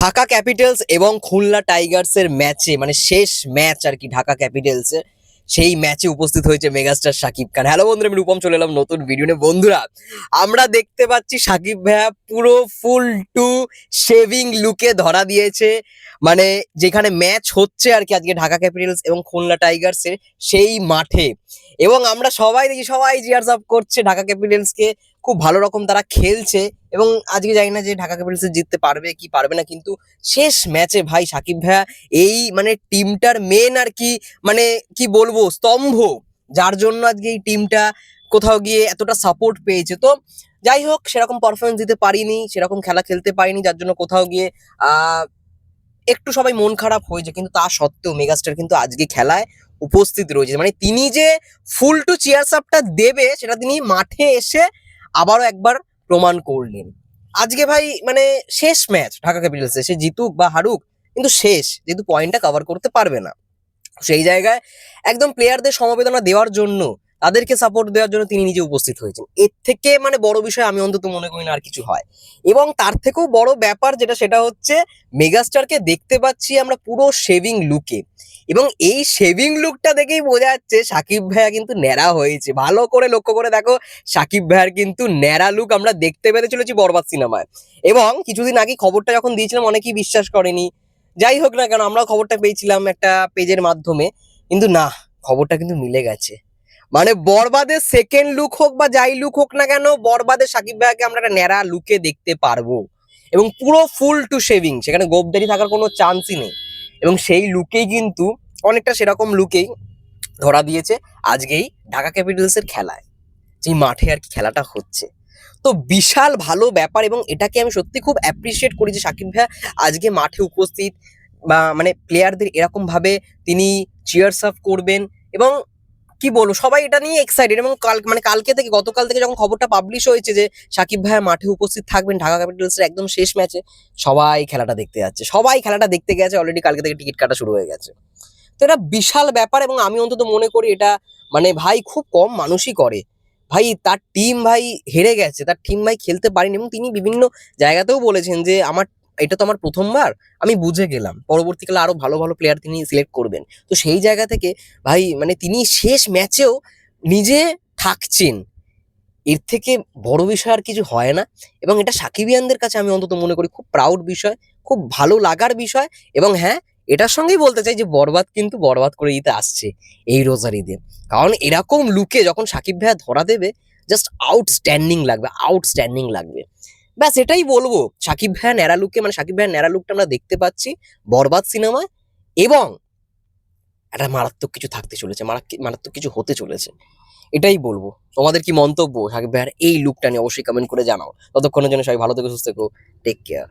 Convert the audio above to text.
Dhaka Capitals এবং খুলনা টাইগার্সের ম্যাচে মানে শেষ ম্যাচ আর কি ঢাকা ক্যাপিটালসের সেই ম্যাচে উপস্থিত হয়েছে মেগাস্টার সাকিব খান। হ্যালো বন্ধুরা, আমি রূপম, চলে এলাম নতুন ভিডিও নিয়ে। বন্ধুরা, আমরা দেখতে পাচ্ছি সাকিব ভাইয়া পুরো ফুল টু শেভিং লুকে ধরা দিয়েছে। মানে যেখানে ম্যাচ হচ্ছে আর কি আজকে ঢাকা ক্যাপিটালস এবং খুলনা টাইগার্সের সেই মাঠে। এবং আমরা সবাই দেখি, সবাই জিয়ার্স আপ করছে ঢাকা ক্যাপিটালসকে। খুব ভালো রকম তারা খেলছে এবং আজকে জানি না যে ঢাকা ক্যাপিটালস জিততে পারবে কি পারবে না, কিন্তু শেষ ম্যাচে ভাই সাকিব ভাইয়া এই মানে টিমটার মেন আর কি মানে কি বলব, স্তম্ভ। যার জন্য আজকে এই টিমটা কোথাও গিয়ে এতটা সাপোর্ট পেয়েছে। তো যাই হোক, সেরকম পারফরমেন্স দিতে পারিনি, সেরকম খেলা খেলতে পারিনি, যার জন্য কোথাও গিয়ে একটু সবাই মন খারাপ হয়েছে, কিন্তু তা সত্ত্বেও মেগাস্টার কিন্তু আজকে খেলায় উপস্থিত রয়েছে। মানে তিনি যে ফুল টু চেয়ার্স আপটা দেবে, সেটা তিনি মাঠে এসে আবারও একবার প্রমাণ করলেন। আজকে ভাই মানে শেষ ম্যাচ ঢাকা ক্যাপিটালসে সে জিতুক বা হারুক, কিন্তু শেষ। যেহেতু পয়েন্টটা কভার করতে পারবে না। সেই জায়গায় একদম প্লেয়ারদের সমবেদনা দেওয়ার জন্য তাদেরকে সাপোর্ট দেওয়ার জন্য তিনি নিজে উপস্থিত হয়েছেন। এর থেকে মানে বড় বিষয় আমি অন্তত মনে করি না আর কিছু হয়। এবং তার থেকেও বড় ব্যাপার যেটা, সেটা হচ্ছে মেগাস্টারকে দেখতে পাচ্ছি আমরা পুরো শেভিং লুকে এবং এই শেভিং লুকটা দেখেই বোঝা যাচ্ছে সাকিব ভাইয়া কিন্তু ন্যাড়া হয়েছে। ভালো করে লক্ষ্য করে দেখো, সাকিব ভাইয়ার কিন্তু ন্যাড়া লুক আমরা দেখতে পেতে চলেছি বরবাদ সিনেমায়। এবং কিছুদিন আগে খবরটা যখন দিয়েছিলাম, অনেকেই বিশ্বাস করেনি। যাই হোক না কেন, আমরাও খবরটা পেয়েছিলাম একটা পেজের মাধ্যমে। কিন্তু না, খবরটা কিন্তু মিলে গেছে। মানে বরবাদের সেকেন্ড লুক হোক বা যাই লুক হোক না কেন বরবাদের সাকিব ভাইয়াকে আমরা একটা ন্যাড়া লুকে দেখতে পারব। এবং পুরো ফুল টু শেভিং সেখানে গোবদারি থাকার কোনো চান্সই নেই। এবং সেই লুকেই কিন্তু অনেকটা সেরকম লুকেই ধরা দিয়েছে আজকেই ঢাকা ক্যাপিটালসের খেলায়। যে মাঠে আর কি খেলাটা হচ্ছে। তো বিশাল ভালো ব্যাপার এবং এটাকে আমি সত্যি খুব অ্যাপ্রিসিয়েট করি যে সাকিব ভাইয়া আজকে মাঠে উপস্থিত বা মানে প্লেয়ারদের এরকম ভাবে তিনি চিয়ার্স আপ করবেন এবং কি বলব? সবাই এটা নিয়ে এক্সাইটেড এবং কাল মানে কালকে থেকে, গতকাল থেকে যখন খবরটা পাবলিশ হয়েছে যে সাকিব ভাইয়া মাঠে উপস্থিত থাকবেন ঢাকা ক্যাপিটালসের একদম শেষ ম্যাচে সবাই খেলাটা দেখতে যাচ্ছে। সবাই খেলাটা দেখতে গেছে অলরেডি কালকে থেকে টিকিট কাটা শুরু হয়ে গেছে। তো এটা বিশাল ব্যাপার এবং আমি অন্তত মনে করি এটা মানে ভাই খুব কম মানুষই করে। ভাই তার টিম ভাই হেরে গেছে, তার টিম ভাই খেলতে পারেনি এবং তিনি বিভিন্ন জায়গাতেও বলেছেন যে আমার এটা তো আমার প্রথমবার, আমি বুঝে গেলাম। পরবর্তীকালে আরও ভালো ভালো প্লেয়ার তিনি সিলেক্ট করবেন। তো সেই জায়গা থেকে ভাই মানে তিনি শেষ ম্যাচেও নিজে থাকছেন। এর থেকে বড় বিষয় আর কিছু হয় না। এবং এটা সাকিবিয়ানদের কাছে আমি অন্তত মনে করি খুব প্রাউড বিষয়, খুব ভালো লাগার বিষয়। এবং হ্যাঁ এটার সঙ্গেই বলতে চাই যে বরবাদ কিন্তু বরবাদ করে দিতে আসছে এই রোজারিতে। কারণ এরকম লুকে যখন সাকিব ভাইয়া ধরা দেবে জাস্ট আউটস্ট্যান্ডিং লাগবে আউটস্ট্যান্ডিং লাগবে। ব্যাস, এটাই বলব। সাকিব ভাইয়া ন্যারা লুককে মানে সাকিব ভাইয়া ন্যারা লুকটা আমরা দেখতে পাচ্ছি বরবাদ সিনেমায় এবং একটা মারাত্মক কিছু থাকতে চলেছে, মারাত্মক কিছু হতে চলেছে। এটাই বলব। তোমাদের কি মন্তব্য? সাকিব ভাইয়ার এই লুকটা নিয়ে অবশ্যই কমেন্ট করে জানাও। ততক্ষণের জন্য সবাই ভালো থেকে, সুস্থ থেকো। Take care